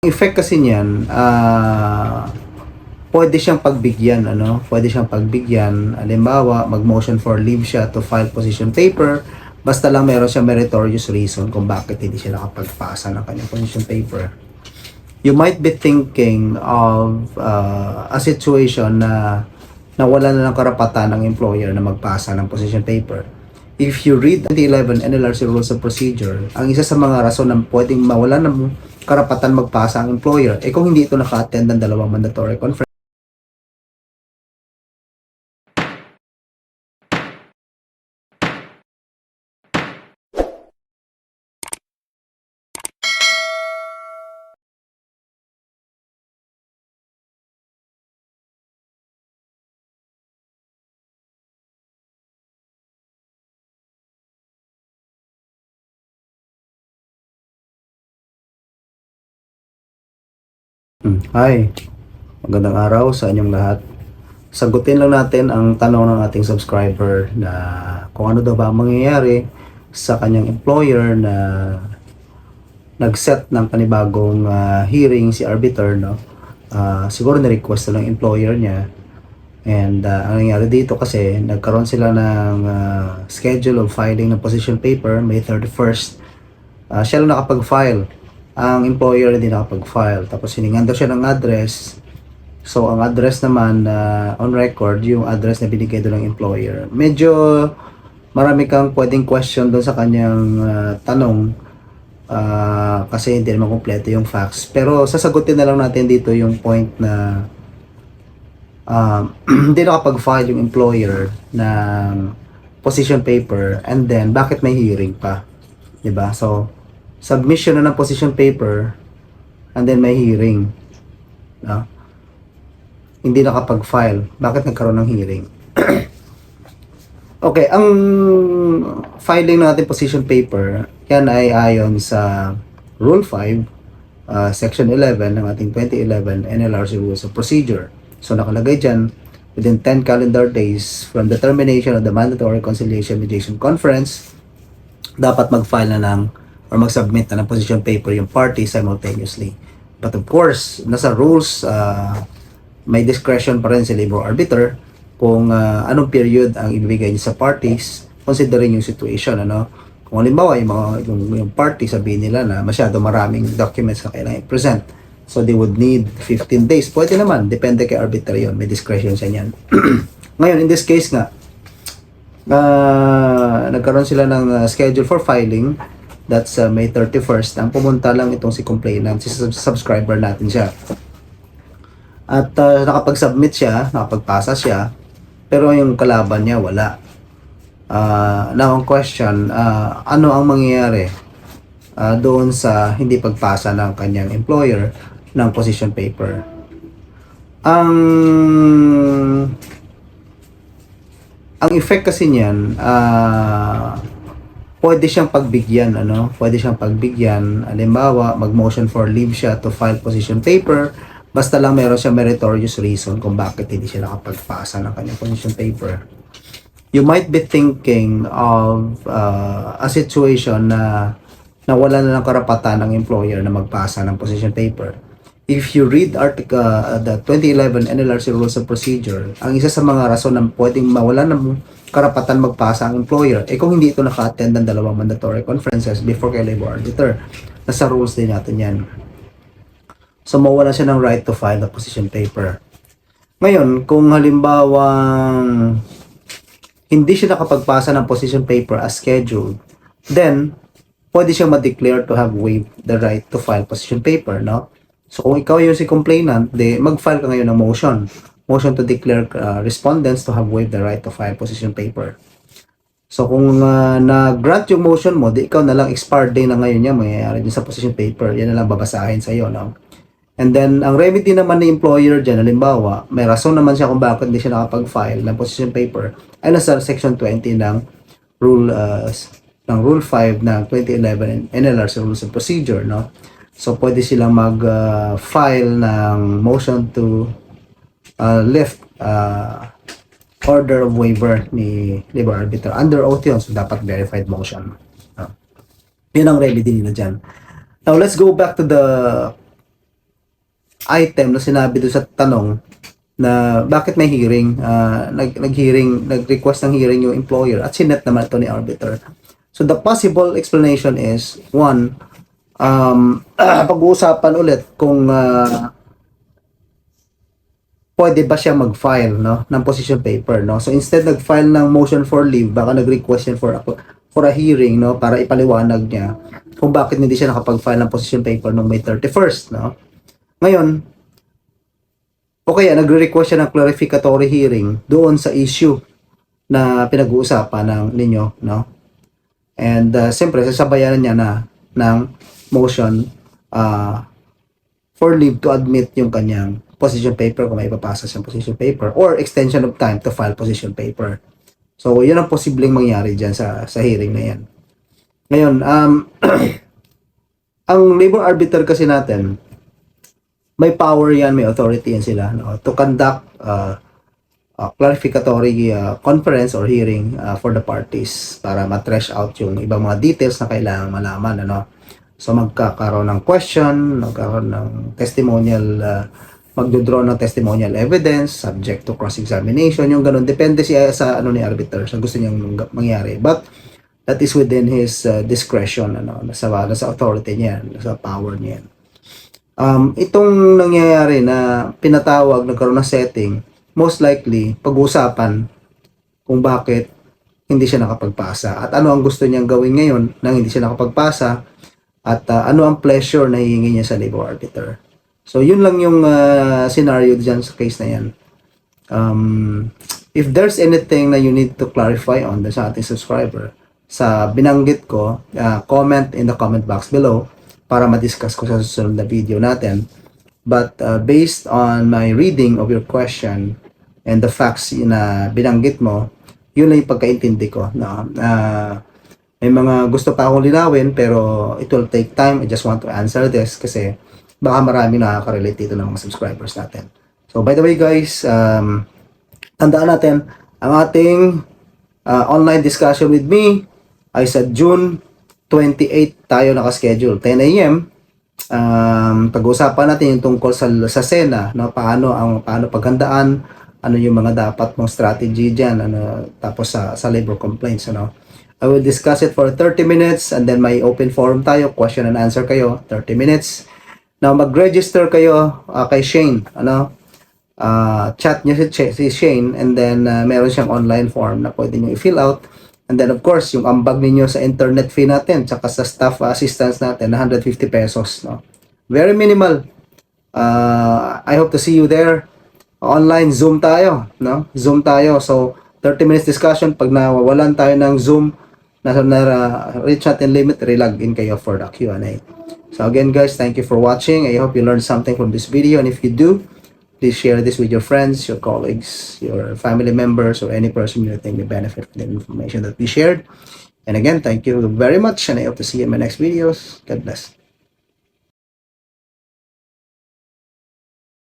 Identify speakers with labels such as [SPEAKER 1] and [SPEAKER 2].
[SPEAKER 1] effect kasi niyan, ah pwede siyang pagbigyan, ano? Pwede siyang pagbigyan. Halimbawa, mag-motion for leave siya to file position paper. Basta lang meron siya meritorious reason kung bakit hindi siya nakapagpasa ng kanyang position paper. You might be thinking of ah, a situation na nawala na ng karapatan ng employer na magpasa ng position paper. If you read 2011 NLRC Rules of Procedure, ang isa sa mga rason na pwedeng mawala ng karapatan magpasa ang employer, eh kung hindi ito naka-attend ng dalawang mandatory conference, Hi, magandang araw sa inyong lahat. Sagutin lang natin ang tanong ng ating subscriber na kung ano daw ba ang mangyayari sa kanyang employer na nag-set ng panibagong ah, hearing si arbiter, no? Ah, siguro ni-request na ng employer niya. And ah, ang nangyari dito kasi nagkaroon sila ng ah, schedule of filing ng position paper May 31st. Ah, siya lang nakapag-file ang employer hindi nakapag-file. Tapos hiningan daw siya ng address. So, ang address naman na on record, yung address na binigay doon ng employer. Medyo marami kang pwedeng question doon sa kanyang ah, tanong ah, kasi hindi naman kompleto yung facts. Pero sasagutin na lang natin dito yung point na um, hindi nakapag-file yung employer ng position paper and then bakit may hearing pa. 'Di ba? So, submission na ng position paper and then may hearing. No? Hindi nakapag-file. Bakit nagkaroon ng hearing? okay, ang filing natin position paper, yan ay ayon sa Rule 5, uh, Section 11 ng ating 2011 NLRC Rules of Procedure. So nakalagay dyan, within 10 calendar days from the termination of the Mandatory Conciliation Mediation Conference, dapat mag-file na ng or mag-submit na ng position paper yung party simultaneously. But of course, nasa rules, uh, may discretion pa rin si labor arbiter kung uh, anong period ang ibibigay niya sa parties considering yung situation ano. Kung halimbawa yung mga yung, yung party sabihin nila na masyado maraming documents na kailangan i-present so they would need 15 days. Pwede naman depende kay arbiter yon may discretion sa niyan. Ngayon in this case nga uh, nagkaroon sila ng uh, schedule for filing that's uh, May 31st ang pumunta lang itong si complainant si sub- subscriber natin siya at uh, nakapag-submit siya, nakapagpasa siya, pero yung kalaban niya wala. Uh, now ang question, uh, ano ang mangyayari uh, doon sa hindi pagpasa ng kanyang employer ng position paper? Ang ang effect kasi niyan, uh, pwede siyang pagbigyan, ano? Pwede siyang pagbigyan. Halimbawa, mag-motion for leave siya to file position paper Basta lang meron siya meritorious reason kung bakit hindi siya nakapagpasa ng kanyang position paper. You might be thinking of uh, a situation na nawala na ng karapatan ng employer na magpasa ng position paper. If you read article uh, the 2011 NLRC Rules of Procedure, ang isa sa mga rason na pwedeng mawala ng karapatan magpasa ang employer, eh kung hindi ito naka-attend ng dalawang mandatory conferences before kay labor auditor. Nasa rules din natin yan. So, mawala siya ng right to file the position paper. Ngayon, kung halimbawa hindi siya nakapagpasa ng position paper as scheduled, then, pwede siya ma-declare to have waived the right to file position paper, no? So, kung ikaw yung si complainant, de, mag-file ka ngayon ng motion. Motion to declare uh, respondents to have waived the right to file position paper. So, kung uh, na-grant yung motion mo, di ikaw na lang expired day na ngayon niya, mayayari din sa position paper. Yan na lang babasahin sa iyo, no? And then, ang remedy naman ng employer dyan, halimbawa, may rason naman siya kung bakit hindi siya nakapag-file ng position paper, ay nasa section 20 ng rule uh, ng rule 5 ng 2011 NLRC Rules of Procedure, no? So, pwede silang mag-file ng motion to uh, lift uh, order of waiver ni labor arbiter. Under oath yun, so dapat verified motion. No? Yun ang remedy nila dyan. Now, let's go back to the item na sinabi doon sa tanong na bakit may hearing, ah, nag, nag-hearing, nag-request ng hearing yung employer at sinet naman ito ni arbiter. So the possible explanation is, one, um, pag-uusapan ulit kung ah, pwede ba siya mag-file no, ng position paper. No? So instead nag-file ng motion for leave, baka nag-request yan for a, for a hearing no, para ipaliwanag niya kung bakit hindi siya nakapag-file ng position paper noong May 31st. No? Ngayon, o kaya nagre-request siya ng clarificatory hearing doon sa issue na pinag-uusapan ng ninyo, no? And uh, siyempre, sasabayan niya na ng motion uh, for leave to admit yung kanyang position paper kung may ipapasa siyang position paper or extension of time to file position paper. So, yun ang posibleng mangyari dyan sa, sa hearing na yan. Ngayon, um, ang labor arbiter kasi natin, may power yan, may authority yan sila no, to conduct uh, uh, clarificatory uh, conference or hearing uh, for the parties para ma-trash out yung ibang mga details na kailangan malaman. Ano? So magkakaroon ng question, magkakaroon ng testimonial, uh, magdodraw ng testimonial evidence, subject to cross-examination, yung ganun. Depende siya sa ano ni arbiter, sa gusto niyang mang- mangyari. But that is within his uh, discretion, ano, nasa, nasa authority niya, nasa power niya. Um, itong nangyayari na pinatawag, nagkaroon ng setting, most likely, pag-uusapan kung bakit hindi siya nakapagpasa at ano ang gusto niyang gawin ngayon nang hindi siya nakapagpasa at uh, ano ang pleasure na hihingi niya sa labor arbiter. So, yun lang yung uh, scenario dyan sa case na yan. Um, if there's anything na you need to clarify on sa ating subscriber, sa binanggit ko, uh, comment in the comment box below para ma-discuss ko sa susunod na video natin. But uh, based on my reading of your question and the facts na binanggit mo, yun lang yung pagkaintindi ko. No? Uh, may mga gusto pa akong linawin pero it will take time. I just want to answer this kasi baka marami nakaka-relate dito ng mga subscribers natin. So by the way guys, um, tandaan natin ang ating uh, online discussion with me ay sa June 28 tayo naka-schedule 10 a.m. Um, pag-uusapan natin yung tungkol sa sa SENA, no, paano ang paano paghandaan, ano yung mga dapat mong strategy diyan, ano tapos sa sa labor complaints, ano. I will discuss it for 30 minutes and then may open forum tayo, question and answer kayo, 30 minutes. Now mag-register kayo uh, kay Shane, ano. Uh, chat niyo si, si Shane and then uh, meron siyang online form na pwede niyo i-fill out. And then of course, yung ambag ninyo sa internet fee natin, tsaka sa staff assistance natin, na 150 pesos. No? Very minimal. Uh, I hope to see you there. Online Zoom tayo. No? Zoom tayo. So, 30 minutes discussion. Pag nawawalan tayo ng Zoom, na, na reach natin limit, relog in kayo for the Q&A. So again guys, thank you for watching. I hope you learned something from this video. And if you do, please share this with your friends, your colleagues, your family members, or any person you think may benefit from the information that we shared. And again, thank you very much, and I hope to see you in my next videos. God bless.